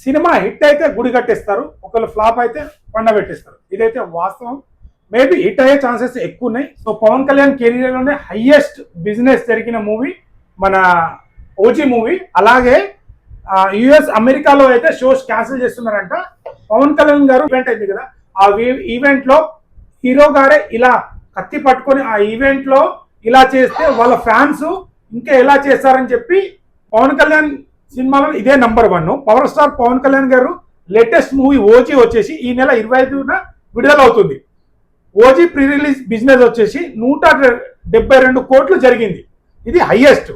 Cinema hit అయితే గుడి కట్టేస్తారు ఒకళ్ళు ఫ్లాప్ అయితే పండబెట్టేస్తారు ఇదైతే వాస్తవం. మేబీ హిట్ అయ్యే ఛాన్సెస్ ఎక్కువ ఉన్నాయి సో పవన్ కళ్యాణ్ కెరీర్లోనే హయ్యెస్ట్ హైయెస్ట్ బిజినెస్ జరిగిన మూవీ మన ఓజీ మూవీ అలాగే యుఎస్ అమెరికాలో అయితే షోస్ క్యాన్సిల్ చేస్తున్నారంట. పవన్ కళ్యాణ్ గారు ఈవెంట్ అయింది కదా. ఆ ఈవెంట్లో హీరో గారే ఇలా కత్తి పట్టుకొని ఆ ఈవెంట్లో ఇలా చేస్తే వాళ్ళ ఫ్యాన్స్ ఇంకా ఎలా చేస్తారని చెప్పి పవన్ కళ్యాణ్ సినిమాలో ఇదే number one power star Pawan Kalyan గారు లేటెస్ట్ మూవీ ఓజీ వచ్చేసి ఈ నెల ఇరవై ఐదున విడుదల అవుతుంది ఓజీ ప్రీ రిలీజ్ బిజినెస్ వచ్చేసి నూట డెబ్బై రెండు కోట్లు జరిగింది. ఇది హైయెస్ట్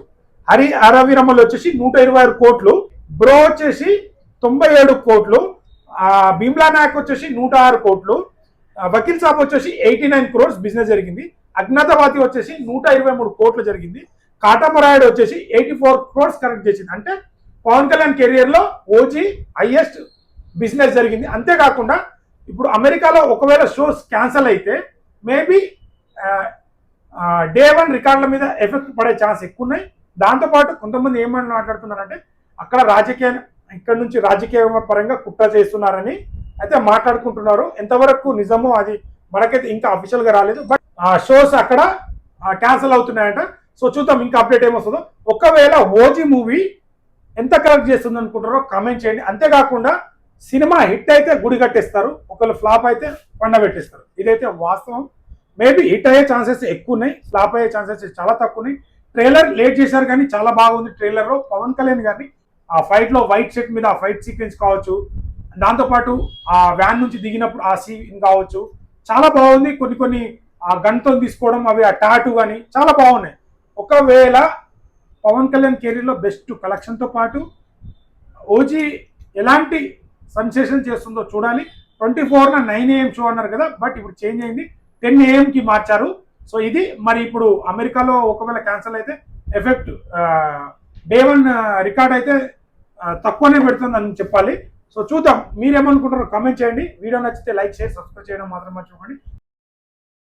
హరి అరవిరమల్ వచ్చేసి నూట ఇరవై ఆరు కోట్లు. బ్రో వచ్చేసి తొంభై ఏడు కోట్లు. భీమ్లా నాయక్ వచ్చేసి నూట ఆరు కోట్లు. వకీల్ సాబ్ వచ్చేసి ఎయిటీ నైన్ క్రోర్స్ బిజినెస్ జరిగింది. అజ్ఞాతవాది వచ్చేసి నూట ఇరవై మూడు కోట్లు జరిగింది. కాటమరాయుడు వచ్చేసి ఎయిటీ ఫోర్ క్రోర్స్ కనెక్ట్ చేసింది. అంటే పవన్ కళ్యాణ్ కెరియర్లో ఓజీ హైయెస్ట్ బిజినెస్ జరిగింది. అంతేకాకుండా ఇప్పుడు అమెరికాలో ఒకవేళ షోస్ క్యాన్సిల్ అయితే మేబీ డే వన్ రికార్డుల మీద ఎఫెక్ట్ పడే ఛాన్స్ ఎక్కువ ఉన్నాయి దాంతోపాటు కొంతమంది ఏమని మాట్లాడుతున్నారంటే అక్కడ రాజకీయ ఇక్కడ నుంచి రాజకీయ పరంగా కుట్ర చేస్తున్నారని అయితే మాట్లాడుకుంటున్నారు. ఎంతవరకు నిజమో అది మనకైతే ఇంకా అఫీషియల్గా రాలేదు. బట్ ఆ షోస్ అక్కడ క్యాన్సిల్ అవుతున్నాయంట. సో చూద్దాం ఇంకా అప్డేట్ ఏమొస్తుందో. ఒకవేళ ఓజీ మూవీ ఎంత కలెక్ట్ చేస్తుంది అనుకుంటారో కామెంట్ చేయండి. అంతేకాకుండా సినిమా హిట్ అయితే గుడి కట్టేస్తారు. ఒకవేళ ఫ్లాప్ అయితే పండ పెట్టేస్తారు. ఇదైతే వాస్తవం. మేబీ హిట్ అయ్యే ఛాన్సెస్ ఎక్కువ ఉన్నాయి. ఫ్లాప్ అయ్యే ఛాన్సెస్ చాలా తక్కువ ఉన్నాయి. ట్రైలర్ లేట్ చేశారు కానీ చాలా బాగుంది ట్రైలర్లో పవన్ కళ్యాణ్ గారిని ఆ ఫైట్లో వైట్ షర్ట్ మీద ఆ ఫైట్ సీక్వెన్స్ కావచ్చు. దాంతోపాటు ఆ వ్యాన్ నుంచి దిగినప్పుడు ఆ సీన్ కావచ్చు. చాలా బాగుంది. కొన్ని కొన్ని ఆ గన్తో తీసుకోవడం అవి ఆ టాటు కానీ చాలా బాగున్నాయి. ఒకవేళ పవన్ కళ్యాణ్ కెరీర్లో బెస్ట్ కలెక్షన్తో పాటు ఓజీ ఎలాంటి సెన్సేషన్ చేస్తుందో చూడాలి. ట్వంటీ ఫోర్న నైన్ ఏఎం షో అన్నారు కదా బట్ ఇప్పుడు చేంజ్ అయింది. టెన్ ఏఎంకి మార్చారు. సో ఇది మరి ఇప్పుడు అమెరికాలో ఒకవేళ క్యాన్సిల్ అయితే ఎఫెక్ట్ డే వన్ రికార్డ్ అయితే తక్కువనే పెడుతుందని చెప్పాలి. సో చూద్దాం. మీరేమనుకుంటారో కమెంట్ చేయండి. వీడియో నచ్చితే లైక్ చేసి సబ్స్క్రైబ్ చేయడం మాత్రం మర్చిపోకండి.